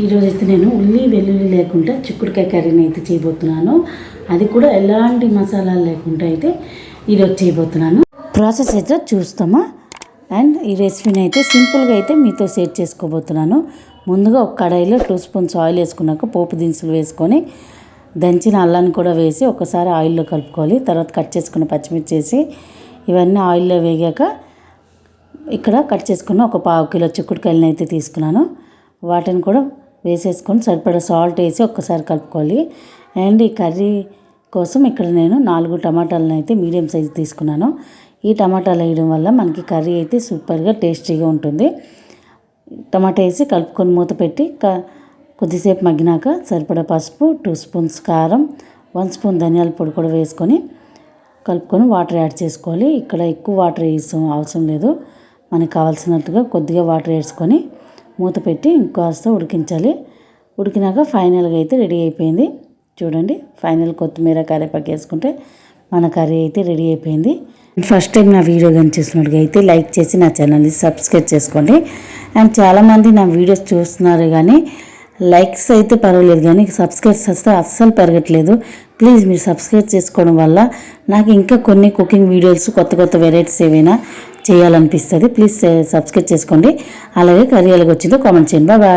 ఈరోజు అయితే నేను ఉల్లి వెల్లుల్లి లేకుండా చిక్కుడుకాయ కర్రీని అయితే చేయబోతున్నాను. అది కూడా ఎలాంటి మసాలాలు లేకుండా అయితే ఈరోజు చేయబోతున్నాను. ప్రాసెస్ అయితే చూస్తామా? అండ్ ఈ రెసిపీని అయితే సింపుల్గా అయితే మీతో షేర్ చేసుకోబోతున్నాను. ముందుగా ఒక కడాయిలో టూ స్పూన్స్ ఆయిల్ వేసుకున్నాక పోపు దినుసులు వేసుకొని దంచిన అల్లాన్ని కూడా వేసి ఒకసారి ఆయిల్లో కలుపుకోవాలి. తర్వాత కట్ చేసుకున్న పచ్చిమిర్చి వేసి ఇవన్నీ ఆయిల్లో వేగాక ఇక్కడ కట్ చేసుకున్న ఒక పావు కిలో చిక్కుడుకాయలను అయితే తీసుకున్నాను. వాటిని కూడా వేసేసుకొని సరిపడా సాల్ట్ వేసి ఒక్కసారి కలుపుకోవాలి. అండ్ ఈ కర్రీ కోసం ఇక్కడ నేను నాలుగు టమాటాలను అయితే మీడియం సైజు తీసుకున్నాను. ఈ టమాటాలు వేయడం వల్ల మనకి కర్రీ అయితే సూపర్గా టేస్టీగా ఉంటుంది. టమాటా వేసి కలుపుకొని మూత పెట్టి క కొద్దిసేపు మగ్గినాక సరిపడా పసుపు టూ స్పూన్స్ కారం వన్ స్పూన్ ధనియాల పొడి కూడా వేసుకొని కలుపుకొని వాటర్ యాడ్ చేసుకోవాలి. ఇక్కడ ఎక్కువ వాటర్ వేసాం అవసరం లేదు. మనకు కావాల్సినట్టుగా కొద్దిగా వాటర్ వేసుకొని మూత పెట్టి ఇంకాస్త ఉడికించాలి. ఉడికినాక ఫైనల్గా అయితే రెడీ అయిపోయింది. చూడండి ఫైనల్ కొత్తిమీర కరేపాకు వేసుకుంటే మన కర్రీ అయితే రెడీ అయిపోయింది. ఫస్ట్ టైం నా వీడియో కానీ చూసినట్టుగా అయితే లైక్ చేసి నా ఛానల్ని సబ్స్క్రైబ్ చేసుకోండి. అండ్ చాలామంది నా వీడియోస్ చూస్తున్నారు కానీ లైక్స్ అయితే పర్వాలేదు కానీ సబ్స్క్రైబ్స్ వస్తే అస్సలు పెరగట్లేదు. ప్లీజ్ మీరు సబ్స్క్రైబ్ చేసుకోవడం వల్ల నాకు ఇంకా కొన్ని కుకింగ్ వీడియోస్ కొత్త కొత్త వెరైటీస్ ఏవైనా చేయాలనిపిస్తుంది. ప్లీజ్ సబ్స్క్రైబ్ uh, చేసుకోండి. అలాగే కర్రీ ఎలాగొచ్చిందో కామెంట్ చేయండి. బాయ్